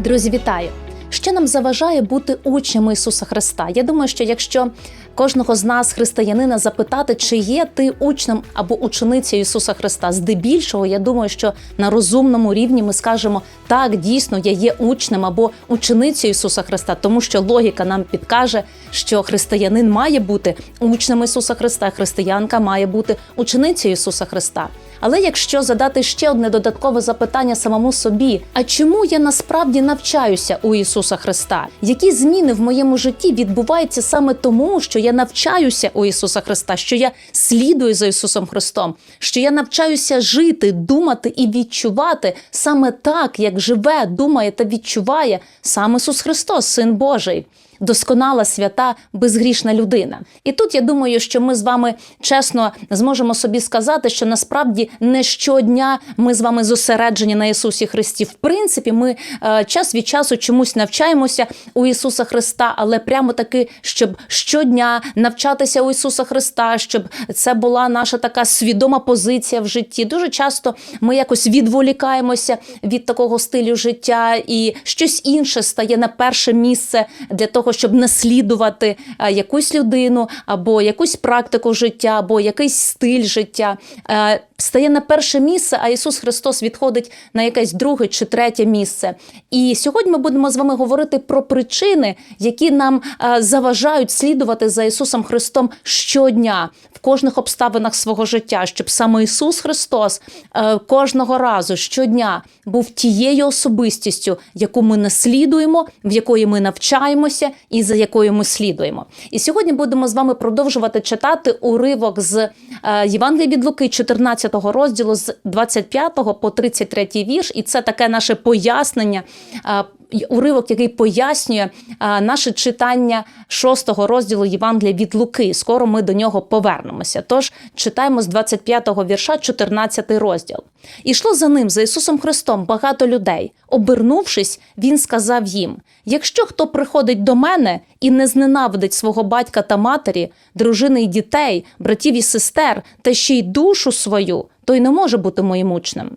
Друзі, вітаю! Що нам заважає бути учнями Ісуса Христа? Я думаю, що якщо кожного з нас, християнина, запитати, чи є ти учнем або ученицею Ісуса Христа, здебільшого, я думаю, що на розумному рівні ми скажемо так, дійсно, я є учнем або ученицею Ісуса Христа, тому що логіка нам підкаже, що християнин має бути учнем Ісуса Христа, християнка має бути ученицею Ісуса Христа. Але якщо задати ще одне додаткове запитання самому собі: а чому я насправді навчаюся у Ісуса Христа? Які зміни в моєму житті відбуваються саме тому, що я навчаюся у Ісуса Христа, що я слідую за Ісусом Христом, що я навчаюся жити, думати і відчувати саме так, як живе, думає та відчуває сам Ісус Христос, Син Божий досконала, свята, безгрішна людина. І тут я думаю, що ми з вами чесно зможемо собі сказати, що насправді не щодня ми з вами зосереджені на Ісусі Христі. В принципі, ми е, час від часу чомусь навчаємося у Ісуса Христа, але прямо таки, щоб щодня навчатися у Ісуса Христа, щоб це була наша така свідома позиція в житті. Дуже часто ми якось відволікаємося від такого стилю життя, і щось інше стає на перше місце для того, щоб наслідувати е, якусь людину або якусь практику життя, або якийсь стиль життя. Е, Стає на перше місце, а Ісус Христос відходить на якесь друге чи третє місце. І сьогодні ми будемо з вами говорити про причини, які нам е, заважають слідувати за Ісусом Христом щодня в кожних обставинах свого життя, щоб саме Ісус Христос кожного разу щодня був тією особистістю, яку ми наслідуємо, в якої ми навчаємося і за якою ми слідуємо. І сьогодні будемо з вами продовжувати читати уривок з Євангелія від Луки, 14 розділу з 25 по 33 вірш, і це таке наше пояснення. е, Уривок, який пояснює а, наше читання шостого розділу Євангелія від Луки. Скоро ми до нього повернемося. Тож читаємо з 25-го вірша, 14 розділ. Ішло за ним, за Ісусом Христом, багато людей. Обернувшись, він сказав їм: Якщо хто приходить до мене і не зненавидить свого батька та матері, дружини й дітей, братів і сестер, та ще й душу свою, той не може бути моїм учнем.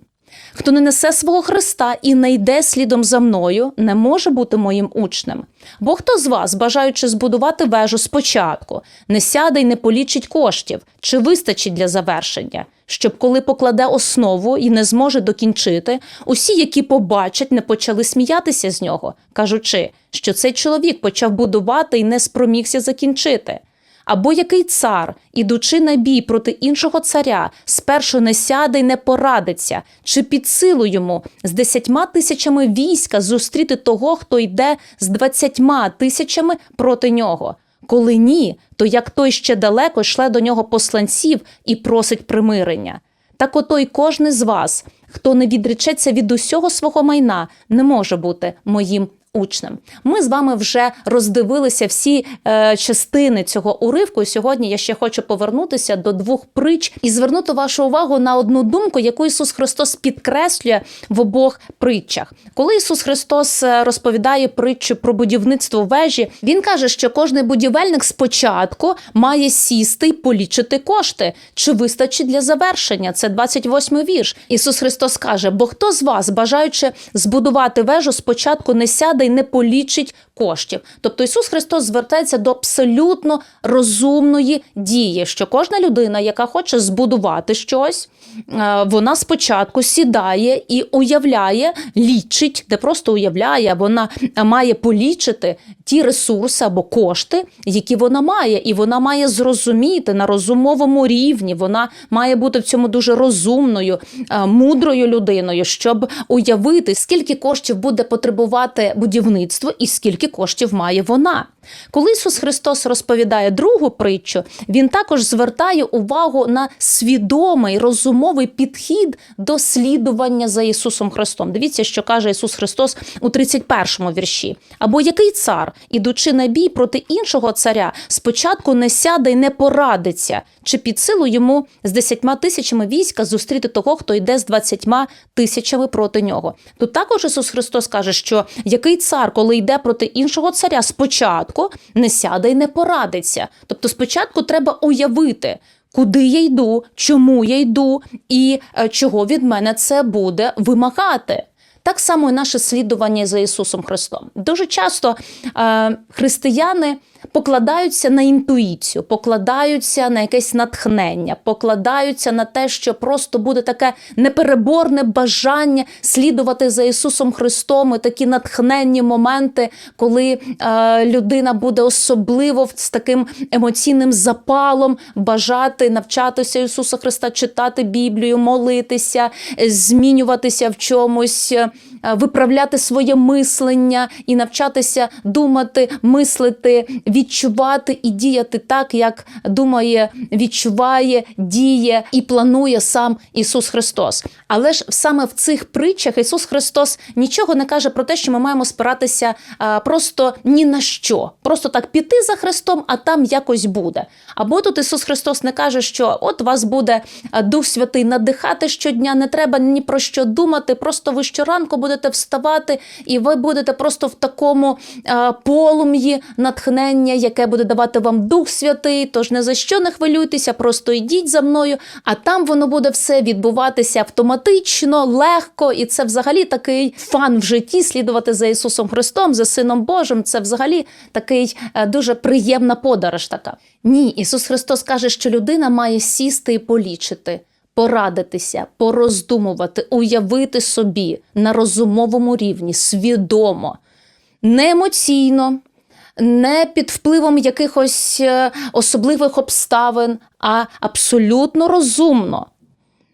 Хто не несе свого Христа і не йде слідом за мною, не може бути моїм учнем. Бо хто з вас, бажаючи збудувати вежу спочатку, не сяде й не полічить коштів, чи вистачить для завершення, щоб коли покладе основу і не зможе докінчити, усі, які побачать, не почали сміятися з нього, кажучи, що цей чоловік почав будувати і не спромігся закінчити. Або який цар, ідучи на бій проти іншого царя, спершу не сяде й не порадиться, чи під силу йому з десятьма тисячами війська зустріти того, хто йде з двадцятьма тисячами проти нього. Коли ні, то як той ще далеко йшле до нього посланців і просить примирення. Так ото й кожний з вас, хто не відречеться від усього свого майна, не може бути моїм учнем. Ми з вами вже роздивилися всі е, частини цього уривку. І сьогодні я ще хочу повернутися до двох притч і звернути вашу увагу на одну думку, яку Ісус Христос підкреслює в обох притчах. Коли Ісус Христос е, розповідає притчу про будівництво вежі, він каже, що кожний будівельник спочатку має сісти й полічити кошти, чи вистачить для завершення. Це 28-й вірш. Ісус Христос каже: бо хто з вас, бажаючи збудувати вежу, спочатку не сяде й не полічить коштів. Тобто Ісус Христос звертається до абсолютно розумної дії, що кожна людина, яка хоче збудувати щось, е, вона спочатку сідає і уявляє, лічить, не просто уявляє, вона має полічити ті ресурси або кошти, які вона має, і вона має зрозуміти на розумовому рівні. Вона має бути в цьому дуже розумною, е, мудрою людиною, щоб уявити, скільки коштів буде потребувати будівництво і скільки коштів має вона. Коли Ісус Христос розповідає другу притчу, Він також звертає увагу на свідомий розумовий підхід до слідування за Ісусом Христом. Дивіться, що каже Ісус Христос у 31 вірші. Або який цар, ідучи на бій проти іншого царя, спочатку не сяде й не порадиться, чи під силу йому з десятьма тисячами війська зустріти того, хто йде з двадцятьма тисячами проти нього. Тут також Ісус Христос каже, що який цар, коли йде проти іншого царя, спочатку не сяде й не порадиться. Тобто, спочатку треба уявити. Куди я йду, чому я йду, і е, чого від мене це буде вимагати. Так само і наше слідування за Ісусом Христом. Дуже часто е, християни покладаються на інтуїцію, покладаються на якесь натхнення, покладаються на те, що просто буде таке непереборне бажання слідувати за Ісусом Христом, і такі натхненні моменти, коли е, людина буде особливо з таким емоційним запалом бажати навчатися Ісуса Христа, читати Біблію, молитися, е, змінюватися в чомусь. Е, Виправляти своє мислення і навчатися думати, мислити, відчувати і діяти так, як думає, відчуває, діє і планує сам Ісус Христос. Але ж саме в цих притчах Ісус Христос нічого не каже про те, що ми маємо спиратися просто ні на що, просто так піти за Христом, а там якось буде. Або тут Ісус Христос не каже, що от вас буде Дух Святий надихати щодня, не треба ні про що думати, просто ви щоранку будете вставати, і ви будете просто в такому а, полум'ї натхнення, яке буде давати вам Дух Святий. Тож не за що не хвилюйтеся, просто йдіть за мною, а там воно буде все відбуватися автоматично, легко, і це взагалі такий фан в житті слідувати за Ісусом Христом, за Сином Божим. Це взагалі такий е, дуже приємна подорож. Така ні, Ісус Христос каже, що людина має сісти і полічити. Порадитися, пороздумувати, уявити собі на розумовому рівні, свідомо, не емоційно, не під впливом якихось е, особливих обставин, а абсолютно розумно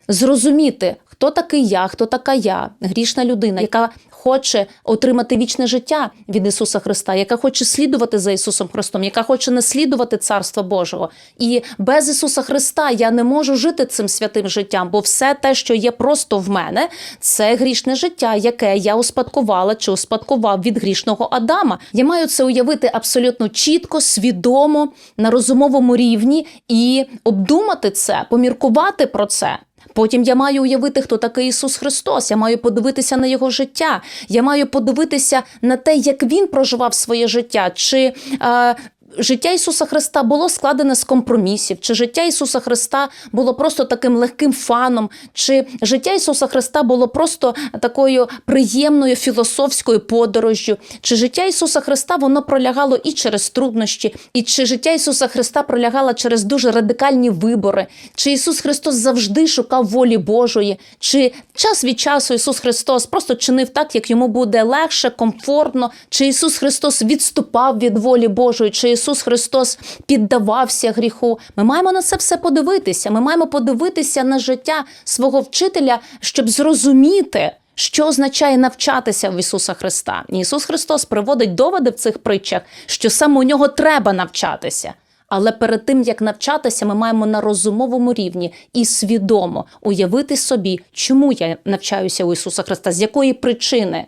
зрозуміти, хто такий я, хто така я, грішна людина, яка хоче отримати вічне життя від Ісуса Христа, яка хоче слідувати за Ісусом Христом, яка хоче наслідувати Царство Божого. І без Ісуса Христа я не можу жити цим святим життям, бо все те, що є просто в мене, це грішне життя, яке я успадкувала чи успадкував від грішного Адама. Я маю це уявити абсолютно чітко, свідомо, на розумовому рівні і обдумати це, поміркувати про це. Потім я маю уявити, хто такий Ісус Христос. Я маю подивитися на його життя. Я маю подивитися на те, як він проживав своє життя. Чи е, життя Ісуса Христа було складене з компромісів, чи життя Ісуса Христа було просто таким легким фаном, чи життя Ісуса Христа було просто такою приємною філософською подорожжю, чи життя Ісуса Христа воно пролягало і через труднощі, і чи життя Ісуса Христа пролягало через дуже радикальні вибори, чи Ісус Христос завжди шукав волі Божої, чи час від часу Ісус Христос просто чинив так, як йому буде легше, комфортно, чи Ісус Христос відступав від волі Божої, чи Ісус Христос піддавався гріху. Ми маємо на це все подивитися. Ми маємо подивитися на життя свого вчителя, щоб зрозуміти. Що означає навчатися в Ісуса Христа? Ісус Христос приводить доводи в цих притчах, що саме у нього треба навчатися. Але перед тим як навчатися, ми маємо на розумовому рівні і свідомо уявити собі, чому я навчаюся у Ісуса Христа, з якої причини.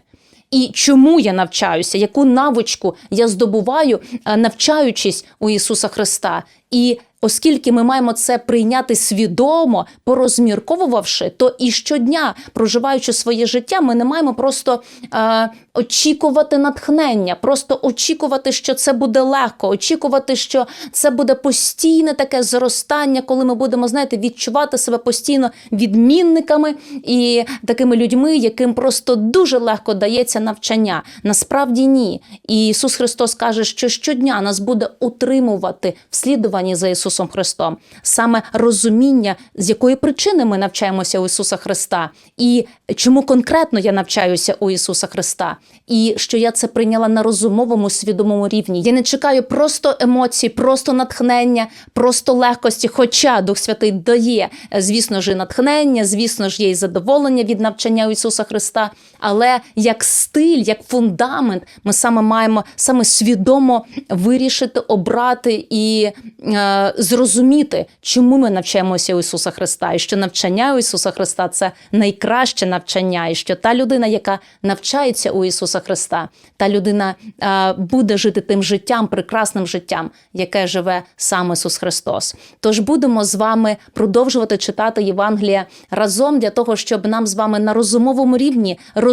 І чому я навчаюся, яку навичку я здобуваю, е, навчаючись у Ісуса Христа. І оскільки ми маємо це прийняти свідомо, порозмірковувавши, то і щодня, проживаючи своє життя, ми не маємо просто е, очікувати натхнення, просто очікувати, що це буде легко, очікувати, що це буде постійне таке зростання, коли ми будемо, знаєте, відчувати себе постійно відмінниками і такими людьми, яким просто дуже легко дається навчання. Насправді ні. І Ісус Христос каже, що щодня нас буде утримувати в слідуванні за Ісусом Христом, саме розуміння, з якої причини ми навчаємося у Ісуса Христа, і чому конкретно я навчаюся у Ісуса Христа, і що я це прийняла на розумовому свідомому рівні. Я не чекаю просто емоцій, просто натхнення, просто легкості. Хоча Дух Святий дає, звісно ж, і натхнення, звісно ж, є і задоволення від навчання Ісуса Христа. Але як стиль, як фундамент, ми саме маємо саме свідомо вирішити, обрати і е, зрозуміти, чому ми навчаємося у Ісуса Христа, і що навчання у Ісуса Христа це найкраще навчання, і що та людина, яка навчається у Ісуса Христа, та людина е, буде жити тим життям, прекрасним життям, яке живе сам Ісус Христос. Тож будемо з вами продовжувати читати Євангелія разом для того, щоб нам з вами на розумовому рівні розуміти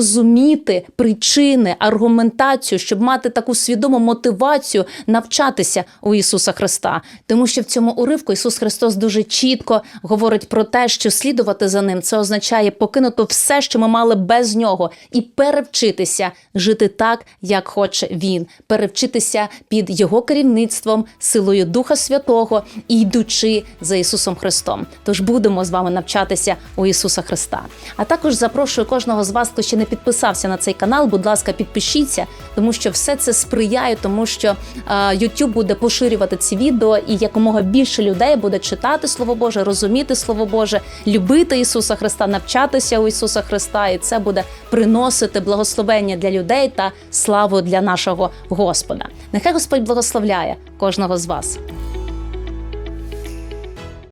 причини, аргументацію, щоб мати таку свідому мотивацію навчатися у Ісуса Христа. Тому що в цьому уривку Ісус Христос дуже чітко говорить про те, що слідувати за ним це означає покинути все, що ми мали без нього, і перевчитися жити так, як хоче Він, перевчитися під його керівництвом, силою Духа Святого і йдучи за Ісусом Христом. Тож будемо з вами навчатися у Ісуса Христа. А також запрошую кожного з вас, хто ще не підписався на цей канал. Будь ласка, підпишіться, тому що все це сприяє, тому що YouTube буде поширювати ці відео, і якомога більше людей буде читати Слово Боже, розуміти Слово Боже, любити Ісуса Христа, навчатися у Ісуса Христа, і це буде приносити благословення для людей та славу для нашого Господа. Нехай Господь благословляє кожного з вас.